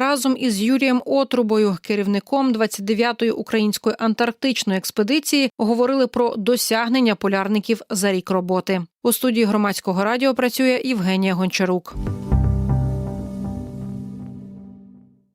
разом із Юрієм Отрубою, керівником 29-ї української антарктичної експедиції, говорили про досягнення полярників за рік роботи. У студії громадського радіо працює Євгенія Гончарук.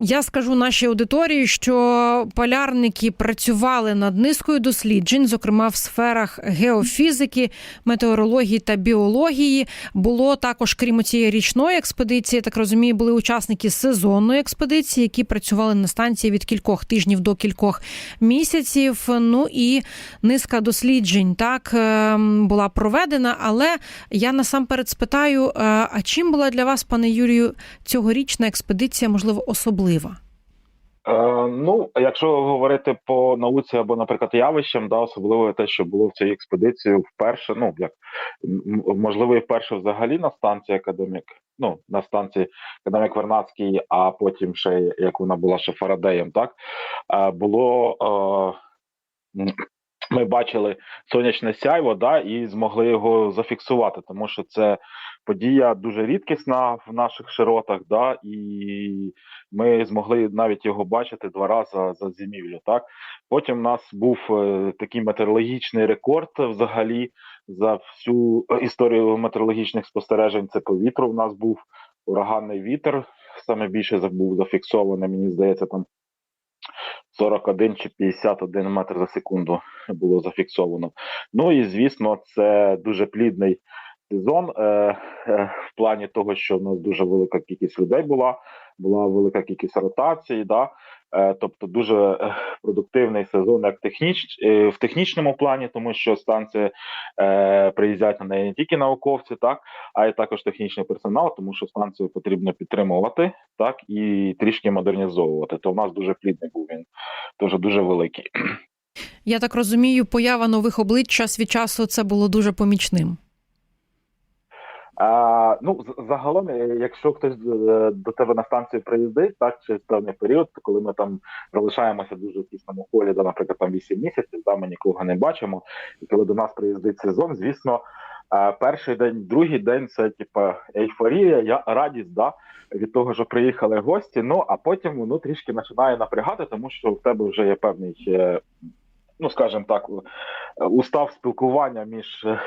Я скажу нашій аудиторії, що полярники працювали над низкою досліджень, зокрема в сферах геофізики, метеорології та біології. Було також, крім цієї річної експедиції, так розумію, були учасники сезонної експедиції, які працювали на станції від кількох тижнів до кількох місяців. Ну і низка досліджень так ем, була проведена. Але я насамперед спитаю: е, а чим була для вас, пане Юрію, цьогорічна експедиція, можливо, особлива? Е, ну, якщо говорити по науці або, наприклад, явищам, да, особливо те, що було в цій експедиції вперше, ну як можливо, і вперше взагалі на станції академік, ну на станції академік Вернадський, а потім ще як вона була ще Фарадеєм, так е, було. Е, ми бачили сонячне сяйво, да, і змогли його зафіксувати, тому що це подія дуже рідкісна в наших широтах, да, і ми змогли навіть його бачити два рази за зимівлю. Так потім у нас був е, такий метеорологічний рекорд взагалі за всю історію метеорологічних спостережень. Це по вітру. У нас був ураганний вітер. Саме більше був зафіксований, мені здається, там 41 чи 51 метр за секунду було зафіксовано. Ну і звісно, це дуже плідний сезон е, е, в плані того, що в нас дуже велика кількість людей була, була велика кількість ротацій. Да? Е, тобто дуже е, продуктивний сезон, як техніч, е, в технічному плані, тому що станція е, приїздять на неї не тільки науковці, так а й також технічний персонал, тому що станцію потрібно підтримувати, так і трішки модернізовувати. То в нас дуже плідний був він, дуже дуже великий. Я так розумію, поява нових облич час від часу це було дуже помічним. А, ну, загалом, е, якщо хтось е, до тебе на станцію приїздить, так через певний період, коли ми там залишаємося дуже тісному колі, да, наприклад, там 8 місяців, да, ми нікого не бачимо. І коли до нас приїздить сезон, звісно, е, перший день, другий день це типа ейфорія, я радість, да, від того, що приїхали гості. Ну а потім воно трішки починає напрягати, тому що в тебе вже є певний. Ну, скажімо так, устав спілкування між е,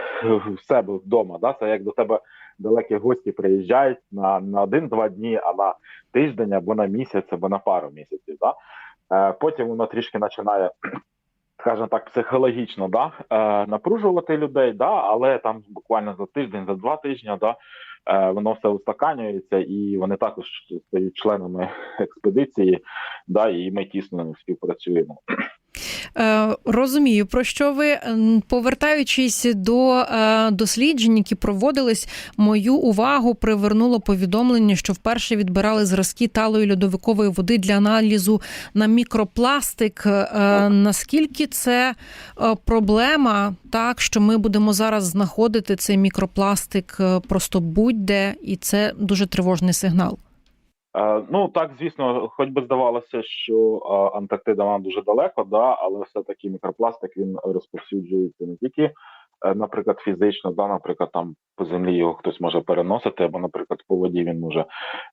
себе вдома. Да? Це як до тебе далекі гості приїжджають на, на один-два дні, а на тиждень або на місяць, або на пару місяців. Да? Е, потім воно трішки починає, скажімо так, психологічно да? е, напружувати людей, да? але там буквально за тиждень, за два тижні, да? воно все устаканюється, і вони також стають членами експедиції, да? і ми тісно співпрацюємо. Е, розумію, про що ви повертаючись до е, досліджень, які проводились, мою увагу привернуло повідомлення, що вперше відбирали зразки талої льодовикової води для аналізу на мікропластик. Е, наскільки це проблема, так що ми будемо зараз знаходити цей мікропластик просто будь-де, і це дуже тривожний сигнал. Е, Ну так, звісно, хоч би здавалося, що е, Антарктида нам дуже далеко, да, але все-таки мікропластик він розповсюджується не тільки, наприклад, фізично, да, наприклад, там по землі його хтось може переносити, або, наприклад, по воді він може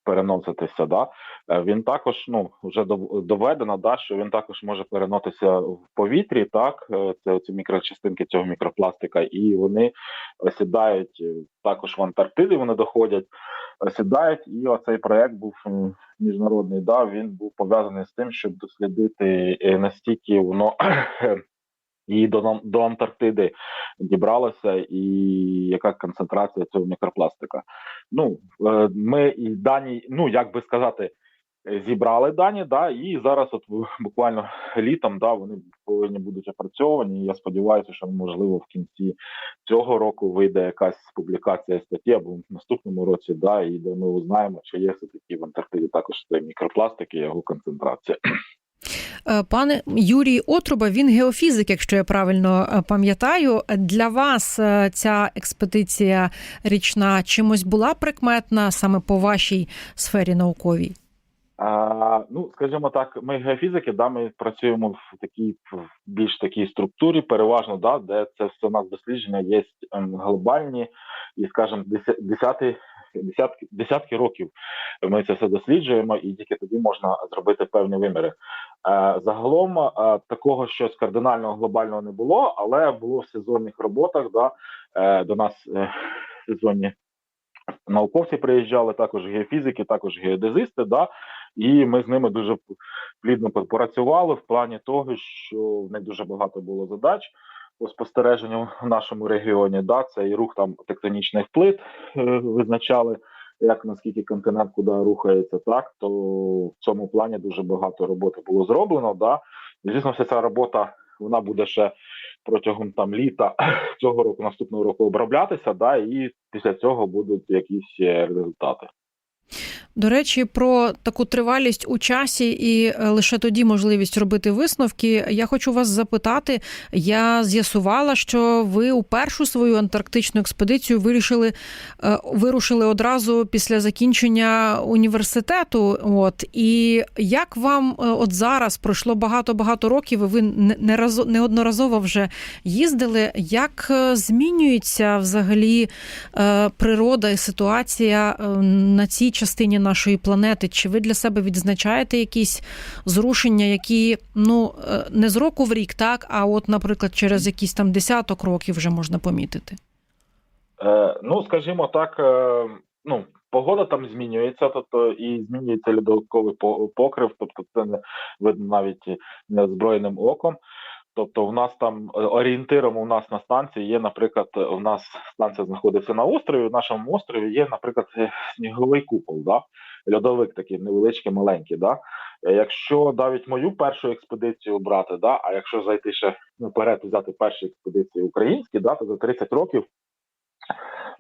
переноситися. Да. Е, Він також ну вже дов- доведено, да, що він також може переноситися в повітрі. Так, е, це ці мікрочастинки цього мікропластика, і вони осідають е, також в Антарктиді. Вони доходять сідають, і оцей проект був міжнародний. Да, він був пов'язаний з тим, щоб дослідити е, настільки воно і до до Антарктиди дібралося, і яка концентрація цього мікропластика. Ну е, ми і дані, ну як би сказати. Зібрали дані, да, і зараз, от буквально літом, да, вони повинні будуть опрацьовані. Я сподіваюся, що можливо в кінці цього року вийде якась публікація статті або в наступному році, да, і де ми узнаємо, чи є все таки в Антарктиді також цей мікропластик і його концентрація. Е, Пане Юрій Отруба, він геофізик, якщо я правильно е, пам'ятаю. Для вас е, ця експедиція річна чимось була прикметна саме по вашій сфері науковій? А, ну, скажімо так, ми геофізики, да, ми працюємо в такій в більш такій структурі, переважно, да, де це все у нас дослідження є ем, глобальні, і, скажімо, десятий десятки, десятки років ми це все досліджуємо, і тільки тоді можна зробити певні виміри. Е, Загалом е, такого щось кардинального глобального не було, але було в сезонних роботах. Да, е, до нас сезонні науковці приїжджали, також геофізики, також геодезисти. Да, і ми з ними дуже плідно попрацювали в плані того, що в них дуже багато було задач по спостереженню в нашому регіоні. Да, це і рух там тектонічних плит е, визначали, як наскільки континент куди рухається, так то в цьому плані дуже багато роботи було зроблено. Да. І, звісно, вся ця робота вона буде ще протягом там літа цього року, наступного року оброблятися, да, і після цього будуть якісь е, результати. До речі, про таку тривалість у часі і е, лише тоді можливість робити висновки. Я хочу вас запитати. Я з'ясувала, що ви у першу свою антарктичну експедицію вирішили е, вирушили одразу після закінчення університету. От і як вам е, от зараз пройшло багато багато років? і Ви не- разо- неодноразово вже їздили. Як змінюється взагалі природа і ситуація на цій частині нашої планети? Чи ви для себе відзначаєте якісь зрушення, які ну е, не з року в рік, так а от, наприклад, через якісь там десяток років вже можна помітити? Е, ну, скажімо так, е, ну, погода там змінюється, тобто і змінюється льодовиковий по- покрив, тобто це не видно навіть неозброєним оком. Тобто, в нас там е, орієнтиром у нас на станції є, наприклад, у нас станція знаходиться на острові. В нашому острові є, наприклад, е, сніговий купол, да? льодовик такий невеличкий, маленький. Да? Е, Якщо навіть мою першу експедицію брати, да, а якщо зайти ще наперед і взяти перші експедиції українські, да, то за 30 років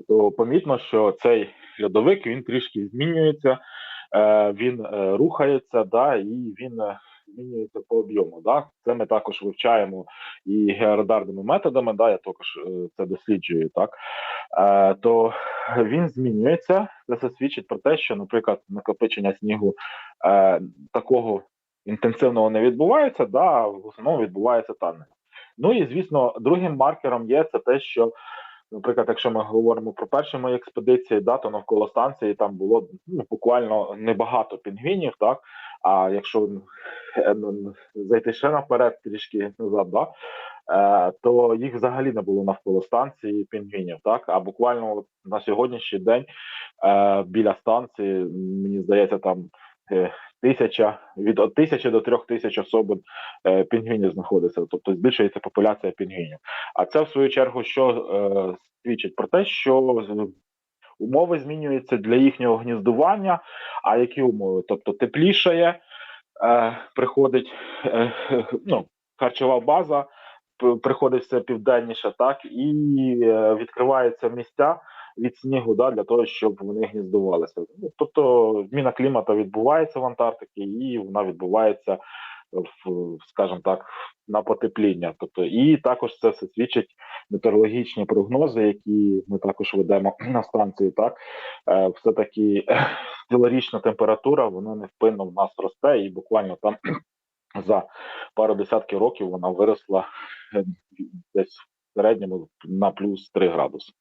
то помітно, що цей льодовик він трішки змінюється, е, він е, рухається, да, і він е, змінюється по об'єму. Да. Це ми також вивчаємо і георадарними методами, да, я також е, це досліджую. Так. Е, то він змінюється. Це свідчить про те, що, наприклад, накопичення снігу е, такого інтенсивного не відбувається, да, в основному відбувається танення. Ну і звісно, другим маркером є це те, що Наприклад, якщо ми говоримо про перші мої експедиції, да, то навколо станції там було ну, буквально небагато пінгвінів, так. А якщо е, ну, зайти ще наперед, трішки назад, да, е, то їх взагалі не було навколо станції пінгвінів, так. А буквально на сьогоднішній день е, біля станції, мені здається, там тисяча від тисячі до трьох тисяч особин е, пінгвінів знаходиться, тобто збільшується популяція пінгвінів. А це в свою чергу, що е, свідчить про те, що умови змінюються для їхнього гніздування. А які умови? Тобто теплішає, е, приходить е, ну, харчова база, приходить все південніше, так і е, відкриваються місця від снігу, да, для того, щоб вони гніздувалися. Ну, тобто зміна клімату відбувається в Антарктиці, і вона відбувається в, скажімо так, на потепління. Тобто, і також це все свідчить метеорологічні прогнози, які ми також ведемо на станції. Так е, все таки цілорічна температура вона невпинно в нас росте, і буквально там за пару десятків років вона виросла е, десь в середньому на плюс 3 градуси.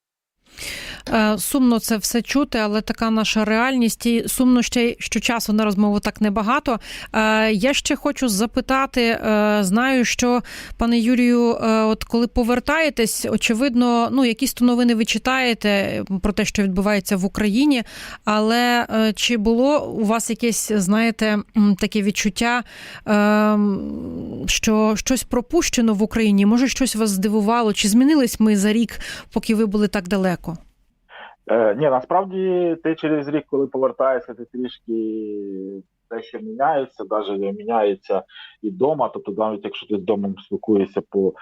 Е, Сумно це все чути, але така наша реальність. І сумно ще, що часу на розмову так небагато. Е, Я ще хочу запитати: е, знаю, що пане Юрію, от коли повертаєтесь, очевидно, ну якісь то новини ви читаєте про те, що відбувається в Україні. Але чи було у вас якесь, знаєте, таке відчуття, що щось пропущено в Україні? Може, щось вас здивувало? Чи змінились ми за рік, поки ви були так далеко? Е, ні, насправді ти через рік, коли повертаєшся, ти трішки дещо міняється, навіть міняється і вдома. Тобто, навіть якщо ти з домом спілкуєшся по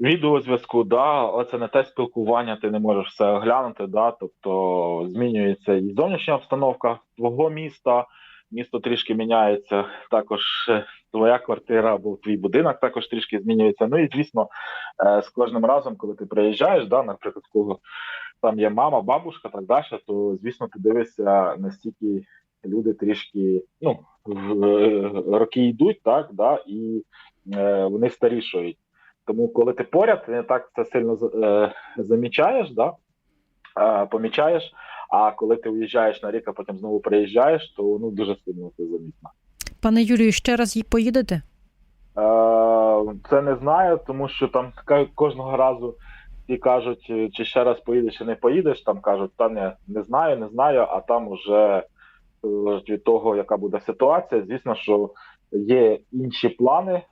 відеозв'язку, да, це не те спілкування, ти не можеш все оглянути. Да, тобто змінюється і зовнішня обстановка твого міста. Місто трішки міняється, також е, твоя квартира або твій будинок також трішки змінюється. Ну і звісно, е, з кожним разом, коли ти приїжджаєш, да, наприклад, кого там є мама, бабушка, так далі, то звісно, ти дивишся, настільки люди трішки ну, е, роки йдуть, так, да, і вони старішають. Тому, коли ти поряд, ти не так це сильно е, замічаєш, да, е, помічаєш. А коли ти уїжджаєш на рік, а потім знову приїжджаєш, то ну дуже сильно це замітно. Пане Юрію, ще раз й поїдете? Е, Це не знаю, тому що там кожного разу всі кажуть, е, чи ще раз поїдеш, чи не поїдеш. Там кажуть, та не, не знаю, не знаю. А там уже від того, яка буде ситуація. Звісно, що є інші плани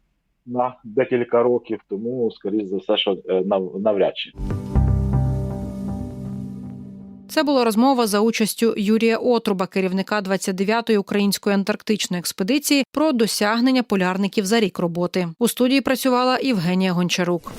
на декілька років, тому скоріш за все, що е, навряд чи. Це була розмова за участю Юрія Отруба, керівника 29-ї української антарктичної експедиції, про досягнення полярників за рік роботи. У студії працювала Євгенія Гончарук.